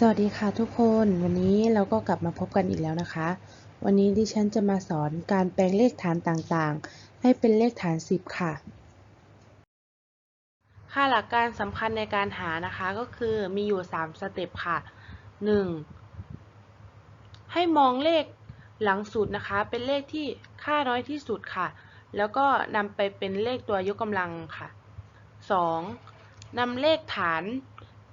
สวัสดีค่ะทุกคนวันนี้เราก็กลับมาพบกันอีกแล้วนะคะ วันนี้ดิฉันจะมาสอนการแปลงเลขฐานต่างๆ ให้เป็นเลขฐาน 10 ค่ะ ค่าหลักการสำคัญในการหานะคะก็คือมีอยู่ 3 สเต็ปค่ะ 1. ให้มองเลขหลังสุดนะคะ เป็นเลขที่ค่าน้อยที่สุดค่ะ แล้วก็นำไปเป็นเลขตัวยกกำลังค่ะ 2. นำเลขฐาน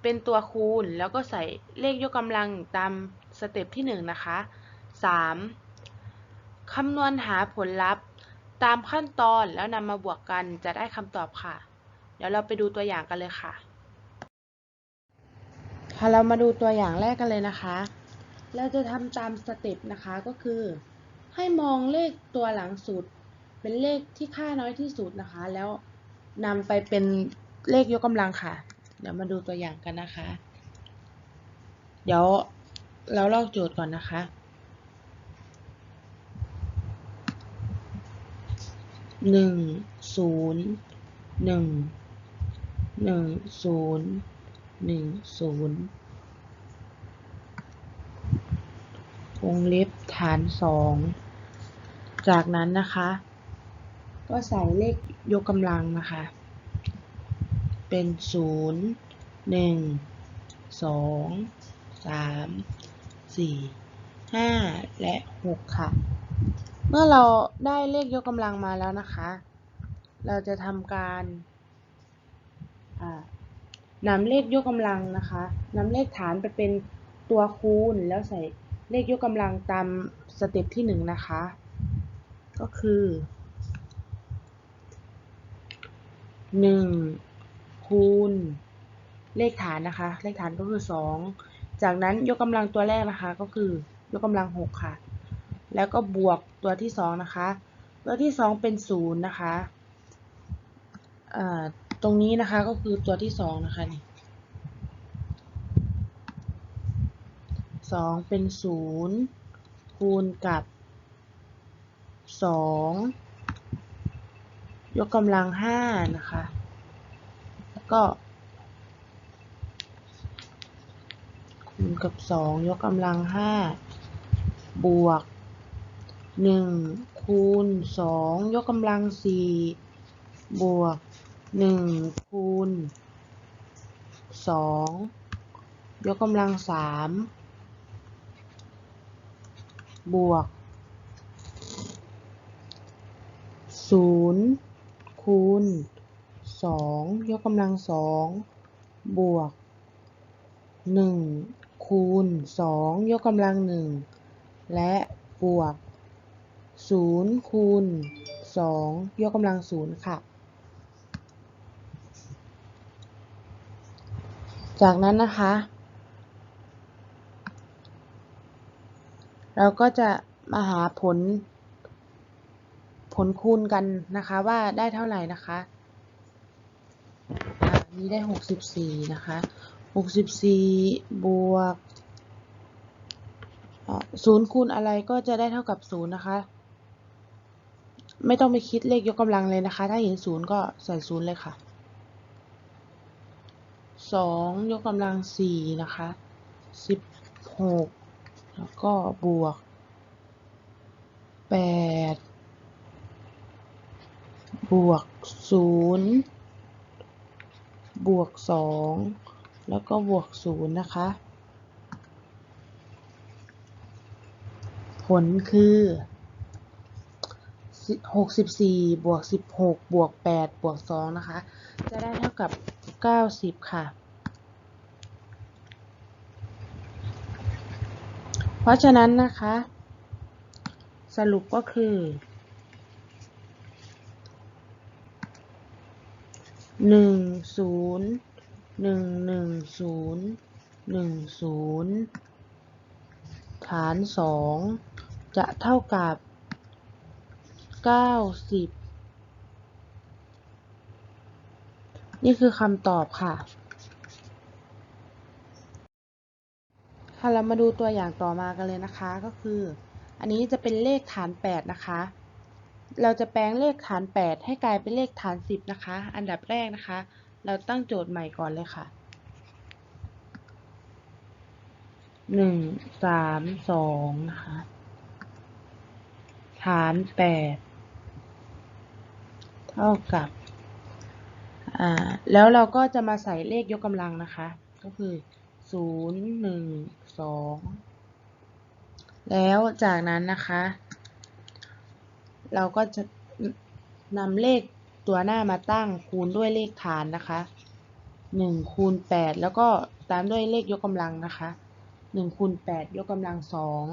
เป็นตัวคูณแล้วก็ใส่เลขยกกำลังตามสเต็ปที่ 1 นะคะ 3. คำนวณหาผลลัพธ์ตามขั้นตอนแล้วนำมาบวกกันจะได้คำตอบค่ะ เดี๋ยวเราไปดูตัวอย่างกันเลยค่ะ ค่ะ เรามาดูตัวอย่างแรกกันเลยนะคะ เราจะทำตามสเต็ปนะคะก็คือ ให้มองเลขตัวหลังสุด เป็นเลขที่ค่าน้อยที่สุดนะคะ แล้วนำไปเป็นเลขยกกำลังค่ะ เดี๋ยวมาดูตัวอย่างกันนะคะ เดี๋ยวเราลอกโจทย์ก่อนนะคะ หนึ่งศูนย์หนึ่งหนึ่งศูนย์หนึ่งศูนย์วงเล็บฐานสองจากนั้นนะคะ ก็ใส่เลขยกกำลังนะคะ เป็นศูนย์หนึ่งสองสามสี่ห้าและหกค่ะ เมื่อเราได้เลขยกกำลังมาแล้วนะคะ เราจะทำการนำเลขยกกำลังนะคะนำเลขฐานไปเป็นตัวคูณแล้วใส่เลขยกกำลังตามสเต็ปที่หนึ่งนะคะ ก็คือหนึ่ง คูณ เลขฐานนะคะ เลขฐานก็คือสองจากนั้นยกกำลังตัวแรกนะคะ ก็คือยกกำลังหกค่ะ แล้วก็บวกตัวที่สองนะคะ ตัวที่สองเป็นศูนย์นะคะตรงนี้นะคะก็คือตัวที่สองนะคะนี่สองเป็นศูนย์คูณกับสองยกกำลังห้านะคะ ก็คูณกับสองยกกำลังห้าบวกหนึ่งคูณสองยกกำลังสี่บวกหนึ่งคูณสองยกกำลังสามบวกศูนย์คูณ สองยกกำลังสองบวกหนึ่งคูณสองยกกำลังหนึ่งและบวกศูนย์คูณสองยกกำลังศูนย์ค่ะ จากนั้นนะคะ เราก็จะมาหาผลผลคูณกันนะคะว่าได้เท่าไหร่นะคะ นี้ได้หกสิบสี่นะคะหกสิบสี่บวกศูนย์คูณอะไรก็จะได้เท่ากับศูนย์นะคะ ไม่ต้องไปคิดเลขยกกำลังเลยนะคะ ถ้าเห็นศูนย์ก็ใส่ศูนย์เลยค่ะสองยกกำลังสี่นะคะสิบหกแล้วก็บวกแปดบวกศูนย์ บวกสองแล้วก็บวกศูนย์นะคะ ผลคือหกสิบสี่บวกสิบหกบวกแปดบวกสองนะคะ จะได้เท่ากับเก้าสิบค่ะ เพราะฉะนั้นนะคะ สรุปก็คือ หนึ่งศูนย์หนึ่งหนึ่งศูนย์หนึ่งศูนย์ฐานสองจะเท่ากับเก้าสิบนี่คือคำตอบค่ะ ค่ะ เรามาดูตัวอย่างต่อมากันเลยนะคะ ก็คือ อันนี้จะเป็นเลขฐาน8นะคะ เราจะแปลงเลขฐาน 8 ให้กลายเป็นเลขฐาน 10 นะคะ อันดับแรกนะคะ เราตั้งโจทย์ใหม่ก่อนเลยค่ะหนึ่งสามสองนะคะ ฐานแปดเท่ากับ อ่า แล้วเราก็จะมาใส่เลขยกกำลังนะคะ ก็คือศูนย์หนึ่งสองแล้วจากนั้นนะคะ เราก็จะนำเลขตัวหน้ามาตั้งคูณด้วยเลขฐานนะคะหนึ่งคูณแปดแล้วก็ตามด้วยเลขยกกำลังนะคะหนึ่งคูณแปดยกกำลังสอง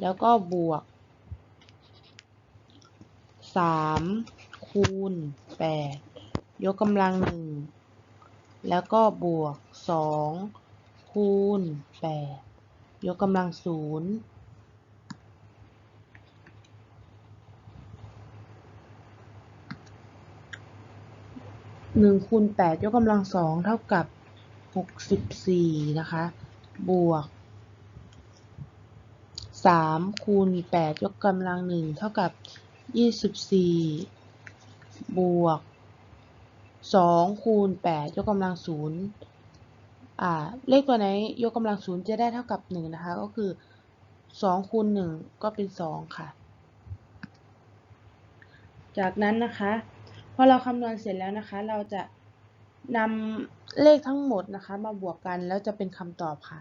แล้วก็บวกสามคูณแปดยกกำลังหนึ่งแล้วก็บวกสองคูณแปดยกกำลังศูนย์ หนึ่งคูณแปดยกกำลังสองเท่ากับหกสิบสี่นะคะ บวกสามคูณแปดยกกำลังหนึ่งเท่ากับยี่สิบสี่บวกสองคูณแปดยกกำลังศูนย์อ่า เลขตัวไหนยกกำลังศูนย์จะได้เท่ากับหนึ่งนะคะ ก็คือสองคูณหนึ่งก็เป็นสองค่ะ จากนั้นนะคะ พอเราคำนวณเสร็จแล้วนะคะ เราจะนำเลขทั้งหมดนะคะ มาบวกกันแล้วจะเป็นคำตอบค่ะ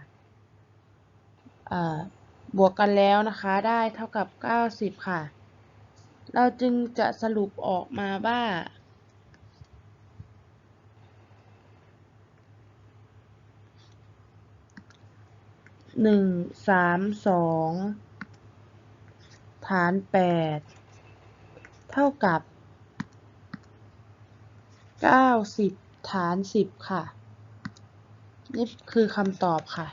บวกกันแล้วนะคะได้เท่ากับ 90 ค่ะ เราจึงจะสรุปออกมาว่าหนึ่งสามสองฐานแปดเท่ากับ เก้าสิบฐานสิบค่ะ นี่คือคำตอบค่ะ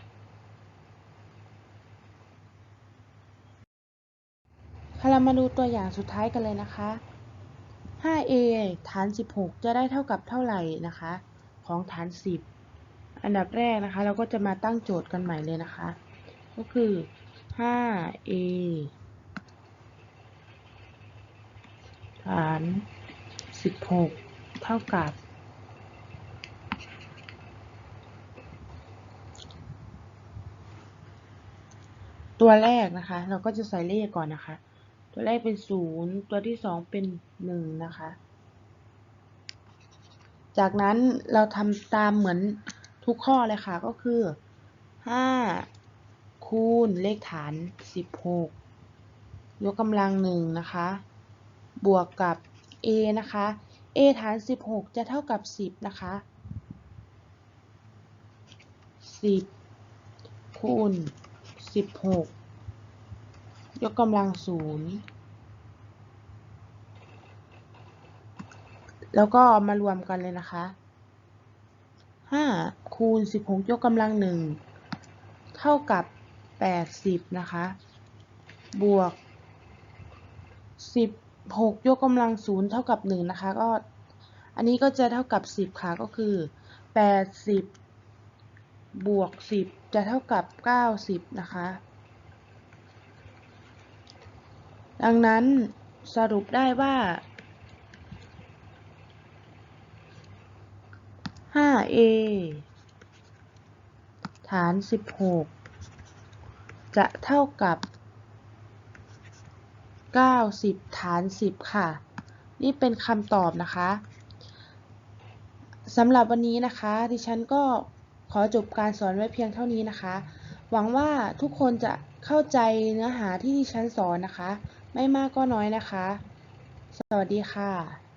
ค่ะเรามาดูตัวอย่างสุดท้ายกันเลยนะคะ 5a ฐาน 16 จะได้เท่ากับเท่าไหร่นะคะ ของฐาน 10 อันดับแรกนะคะ เราก็จะมาตั้งโจทย์กันใหม่เลยนะคะ ก็คือ 5a ฐาน 16 เท่ากับ ตัวแรกนะคะ เราก็จะใส่เลขก่อนนะคะ ตัวแรกเป็น0ตัวที่2เป็น1นะคะ จากนั้นเราทำตามเหมือนทุกข้อเลยค่ะ ก็คือ5คูณเลขฐาน16ยกกำลัง1นะคะ บวกกับ a นะคะ a ฐาน 16 จะเท่ากับ 10 นะคะ 10 คูณ 16 ยกกำลัง 0 แล้วก็มารวมกันเลยนะคะ 5 คูณ 16 ยกกำลัง 1 เท่ากับ 80 นะคะ บวก 6 ยกกำลัง0เท่ากับ 1 นะคะ ก็ อันนี้ก็จะเท่ากับ 10 ค่ะ ก็คือ 80 บวก 10 จะเท่ากับ 90 นะคะ ดังนั้นสรุปได้ว่า 5a ฐาน 16 จะเท่ากับ 90 ฐาน 10 ค่ะ นี่เป็นคำตอบนะคะสำหรับวันนี้นะคะ ดิฉันก็ขอจบการสอนไว้เพียงเท่านี้นะคะ หวังว่าทุกคนจะเข้าใจเนื้อหาที่ดิฉันสอนนะคะ ไม่มากก็น้อยนะคะ สวัสดีค่ะ